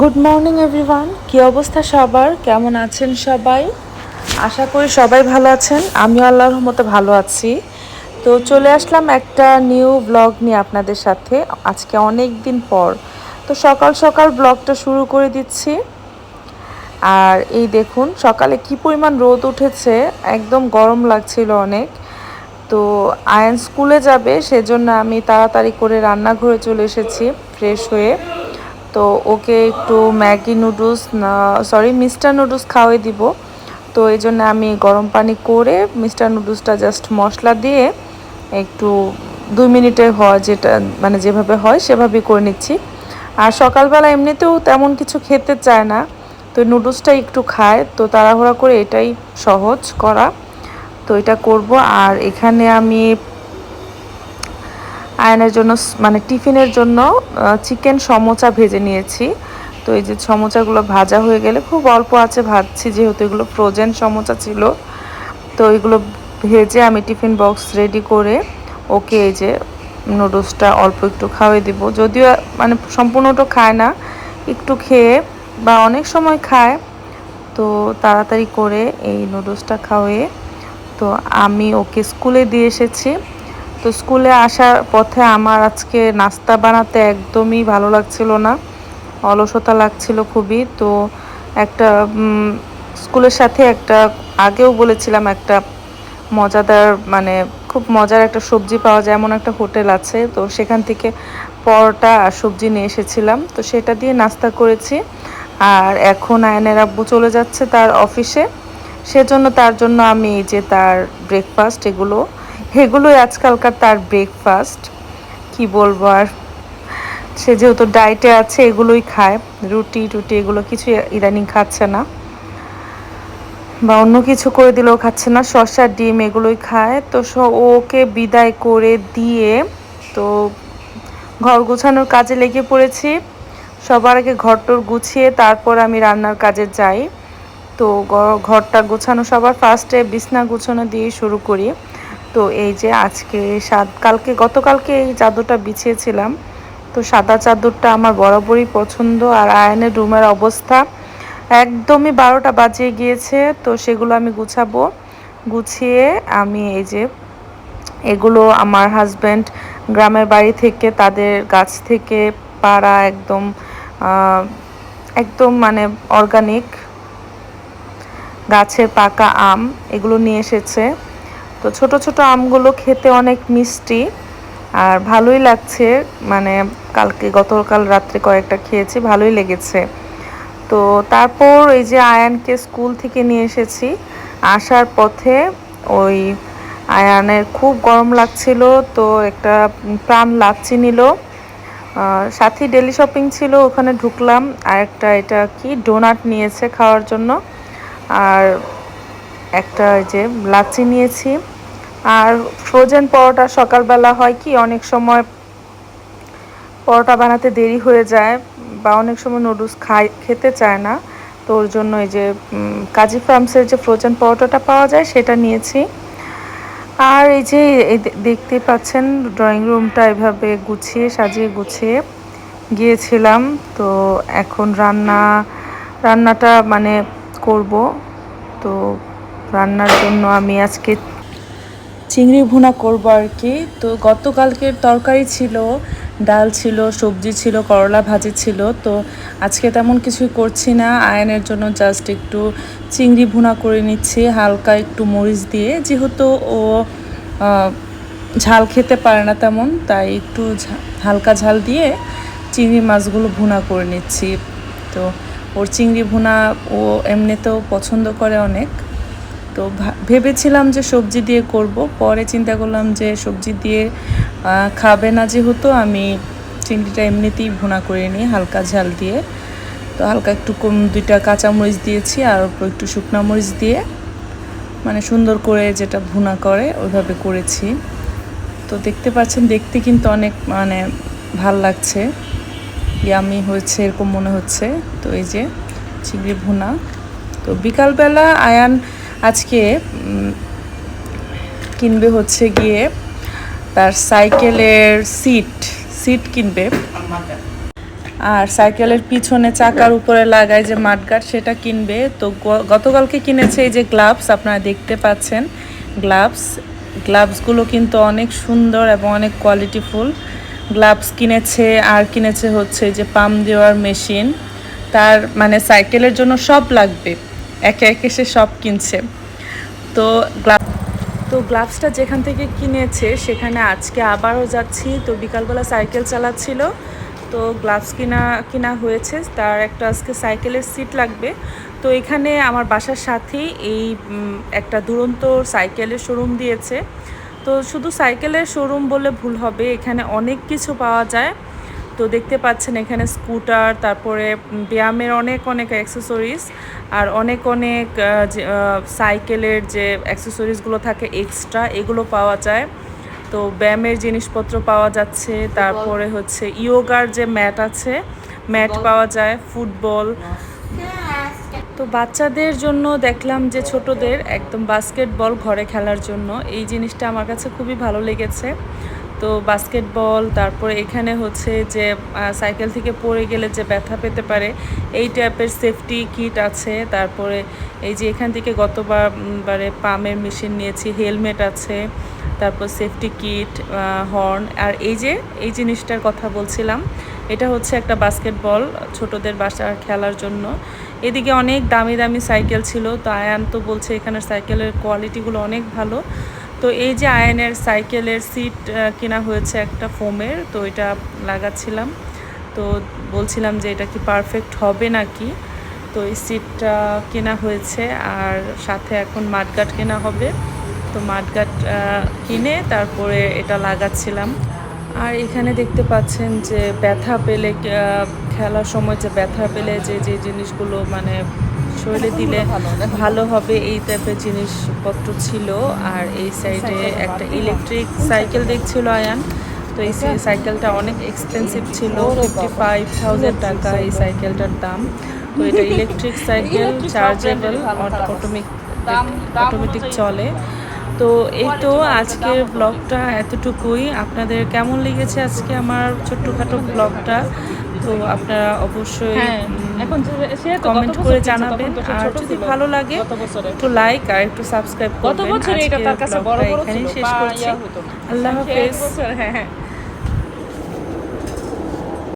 Good morning everyone কি অবস্থা সবার? কেমন আছেন সবাই? আশা করি সবাই ভালো আছেন। আমিও আল্লাহর মতো ভালো আছি। তো চলে আসলাম একটা নিউ ব্লগ নিয়ে আপনাদের সাথে। আজকে অনেক দিন পর। তো সকাল সকাল ব্লগটা শুরু করে দিচ্ছি। আর এই দেখুন, সকালে কি পরিমাণ রোদ উঠেছে। একদম গরম লাগছিল অনেক। তো আয়ন স্কুলে যাবে, সেজন্য আমি তাড়াতাড়ি করে রান্নাঘরে চলে এসেছি ফ্রেশ হয়ে। তো ওকে একটু Maggi noodles sorry mister noodles খাওয়াই দিব। তো এই জন্য আমি গরম পানি করে মিস্টার নুডলসটা জাস্ট মশলা দিয়ে একটু দুই মিনিটে হয় যেটা মানে যেভাবে হয় সেভাবেই করে নিচ্ছি। আর সকালবেলা এমনিতেও তেমন কিছু খেতে চায় না, তো নুডলসটা একটু খায়। তো তাড়াহুড়া করে এটাই সহজ করা। তো এটা করব। আর এখানে আমি আয়নের জন্য মানে টিফিনের জন্য চিকেন সমোচা ভেজে নিয়েছি। তো এই যে সমোচাগুলো ভাজা হয়ে গেলে খুব অল্প আছে, ভাজছি যেহেতু এগুলো ফ্রোজেন সমোচা ছিল। তো এগুলো ভেজে আমি টিফিন বক্স রেডি করে ওকে এই যে নুডলসটা অল্প একটু খাওয়াই দিব। যদিও মানে সম্পূর্ণটা খায় না, একটু খেয়ে বা অনেক সময় খায়, তো তাড়াতাড়ি করে এই নুডলসটা খাওয়িয়ে তো আমি ওকে স্কুলে দিয়ে এসেছি। তো স্কুলে আসার পথে আমার আজকে নাস্তা বানাতে একদমই ভালো লাগছিল না। অলসতা লাগছিল খুবই। তো একটা স্কুলের সাথে একটা, আগেও বলেছিলাম একটা মজাদার মানে খুব মজার একটা সবজি পাওয়া যায়, এমন একটা হোটেল আছে। তো সেখান থেকে পরোটা আর সবজি নিয়ে এসেছিলাম। তো সেটা দিয়ে নাস্তা করেছি। আর এখন আয়নের আব্বু চলে যাচ্ছে তার অফিসে। সেজন্য তার জন্য আমি এই যে তার ব্রেকফাস্ট এগুলো এগুলোই আজকালকার তার ব্রেকফাস্ট কি বলব আর? সে যেহেতু ডায়েটে আছে, এগুলোই খায়। রুটি টুটি এগুলো কিছু ইদানিং খাচ্ছে না। বা অন্য কিছু করে দিলেও খাচ্ছে না। শসা, ডিম এগুলোই খায়। তো ওকে বিদায় করে দিয়ে তো ঘর গোছানোর কাজে লেগে পড়েছি। সবার আগে ঘরটোর গুছিয়ে তারপর আমি রান্নার কাজে যাই। তো ঘরটা গোছানো সবার ফার্স্টে বিছনা গুছানো দিয়ে শুরু করি। তো এই যে আজকে সাত কালকে, গতকালকে এই চাদরটা বিছিয়েছিলাম। তো সাদা চাদরটা আমার বরাবরই পছন্দ আর আয়নের রুমের অবস্থা একদমই বারোটা বাজিয়ে গিয়েছে, তো সেগুলো আমি গুছাবো। গুছিয়ে আমি এই যে এগুলো আমার হাজব্যান্ড গ্রামের বাড়ি থেকে, তাদের গাছ থেকে পাড়া একদম একদম মানে অর্গানিক গাছের পাকা আম এগুলো নিয়ে এসেছে। তো ছোট ছোট আমগুলো খেতে অনেক মিষ্টি আর ভালোই লাগছে। মানে কালকে গতকাল রাত্রে কয়েকটা খেয়েছি, ভালোই লেগেছে। তো তারপর এই যে আয়ানকে স্কুল থেকে নিয়ে এসেছি, আসার পথে ওই আয়ানের খুব গরম লাগছিল, তো একটা প্রাণ লাচ্ছি নিল। সাথী ডেলি শপিং ছিল, ওখানে ঢুকলাম, আর একটা এটা কি, ডোনাট নিয়েছে খাওয়ার জন্য। আর একটা যে লাচ্ছি নিয়েছি। আর ফ্রোজেন পরোটা সকালবেলা হয় কি, অনেক সময় পরোটা বানাতে দেরি হয়ে যায় বা অনেক সময় নুডলস খাই, খেতে চায় না। তো ওর জন্য এই যে কাজী ফার্মসের যে ফ্রোজেন পরোটাটা পাওয়া যায় সেটা নিয়েছি। আর এই যে দেখতে পাচ্ছেন ড্রয়িং রুমটা এভাবে গুছিয়ে, সাজিয়ে গুছিয়ে গিয়েছিলাম। তো এখন রান্না, রান্নাটা মানে করব। তো রান্নার জন্য আমি আজকে চিংড়ি ভুনা করব আর কি। তো গতকালকের তরকারি ছিল, ডাল ছিল, সবজি ছিল, করলা ভাজি ছিল। তো আজকে তেমন কিছুই করছি না। আয়নের জন্য জাস্ট একটু চিংড়ি ভুনা করে নিচ্ছি, হালকা একটু মরিচ দিয়ে। যেহেতু ও ঝাল খেতে পারে না তেমন, তাই একটু হালকা ঝাল দিয়ে চিংড়ি মাছগুলো ভুনা করে নিচ্ছি। তো ওর চিংড়ি ভুনা ও এমনিতেও পছন্দ করে অনেক। তো ভেবেছিলাম যে সবজি দিয়ে করব, পরে চিন্তা করলাম যে সবজি দিয়ে খাবে না যেহেতু আমি চিংড়িটা এমনিতেই ভুনা করে নিই হালকা ঝাল দিয়ে। তো হালকা একটু কম দুইটা কাঁচামরিচ দিয়েছি আর অল্প একটু শুকনো মরিচ দিয়ে মানে সুন্দর করে যেটা ভুনা করে ওইভাবে করেছি। তো দেখতে পাচ্ছেন, দেখতে কিন্তু অনেক মানে ভালো লাগছে। ইয়ামি হয়েছে, এরকম মনে হচ্ছে। তো এই যে চিংড়ি ভুনা। তো বিকালবেলা আয়ান আজকে কিনবে হচ্ছে গিয়ে তার সাইকেলের সিট সিট কিনবে। আর সাইকেলের পিছনে চাকার উপরে লাগায় যে মাঠগাট সেটা কিনবে। তো গতকালকে কিনেছে এই যে গ্লাভস, আপনারা দেখতে পাচ্ছেন। গ্লাভস, গ্লাভসগুলো কিন্তু অনেক সুন্দর এবং অনেক কোয়ালিটিফুল। গ্লাভস কিনেছে, আর কিনেছে হচ্ছে যে পাম্প দেওয়ার মেশিন। তার মানে সাইকেলের জন্য সব লাগবে। একে একে সে সব কিনছে। তো গ্লাভ তো গ্লাভসটা যেখান থেকে কিনেছে, সেখানে আজকে আবারও যাচ্ছি। তো বিকালবেলা সাইকেল চালাচ্ছিল। তো গ্লাভস কিনা কিনা হয়েছে। তার একটা আজকে সাইকেলের সিট লাগবে। তো এখানে আমার বাসার সাথেই এই একটা দুরন্ত সাইকেলের শোরুম দিয়েছে। তো শুধু সাইকেলের শোরুম বলে ভুল হবে। এখানে অনেক কিছু পাওয়া যায়। তো দেখতে পাচ্ছেন এখানে স্কুটার তারপরে ব্যায়ামের অনেক অনেক অ্যাক্সেসরিজ আর অনেক অনেক সাইকেলের যে অ্যাক্সেসরিজগুলো থাকে এক্সট্রা এগুলো পাওয়া যায়। তো ব্যায়ামের জিনিসপত্র পাওয়া যাচ্ছে তারপরে হচ্ছে ইয়োগার যে ম্যাট আছে ম্যাট পাওয়া যায় ফুটবল তো বাচ্চাদের জন্য দেখলাম যে ছোটদের একদম বাস্কেটবল ঘরে খেলার জন্য। এই জিনিসটা আমার কাছে খুবই ভালো লেগেছে। তো বাস্কেটবল তারপরে এখানে হচ্ছে যে সাইকেল থেকে পড়ে গেলে যে ব্যথা পেতে পারে, এই টাইপের সেফটি কিট আছে। তারপরে এই যে এখান থেকে গতবার বারে পামের মেশিন নিয়েছি হেলমেট আছে, তারপর সেফটি কিট হর্ন আর এই যে, এই জিনিসটার কথা বলছিলাম, এটা হচ্ছে একটা বাস্কেটবল ছোটদের বাসার খেলার জন্য। এদিকে অনেক দামি দামি সাইকেল ছিল, তো আয়ান তো বলছে এখানের সাইকেলের কোয়ালিটিগুলো অনেক ভালো। তো এই যে আয়নের সাইকেলের সিট কেনা হয়েছে একটা ফোমের, তো এটা লাগাচ্ছিলাম। তো বলছিলাম যে এটা কি পারফেক্ট হবে নাকি? তো এই সিটটা কেনা হয়েছে আর সাথে এখন মাঠগাট কেনা হবে। তো মাঠগাট কিনে তারপরে এটা লাগাচ্ছিলাম। আর এখানে দেখতে পাচ্ছেন যে ব্যথা পেলে খেলার সময় যে ব্যথা পেলে যে যে জিনিসগুলো মানে শরীরে দিলে ভালো হবে এই টাইপের জিনিসপত্র ছিল। আর এই সাইডে একটা ইলেকট্রিক সাইকেল দেখছিল আয়ান। তো এই সাইকেলটা অনেক এক্সপেন্সিভ ছিল ফিফটি ফাইভ থাউজেন্ড টাকা এই সাইকেলটার দাম। তো এটা electric cycle chargeable automatic automatic চলে। তো এই তো আজকের ব্লগটা এতটুকুই। আপনাদের কেমন লেগেছে আজকে আমার ছোট্টখাটো ব্লগটা তো আপনারা অবশ্যই হ্যাঁ, এখন গত কমেন্ট করে জানাবেন। আর যদি ভালো লাগে একটু লাইক আর একটু সাবস্ক্রাইব গত করবেন। বছর এটা তার কাছে বড় বড় এখানেই ছিল শেষ করছি। আল্লাহ হাফেজ। হ্যাঁ হ্যাঁ।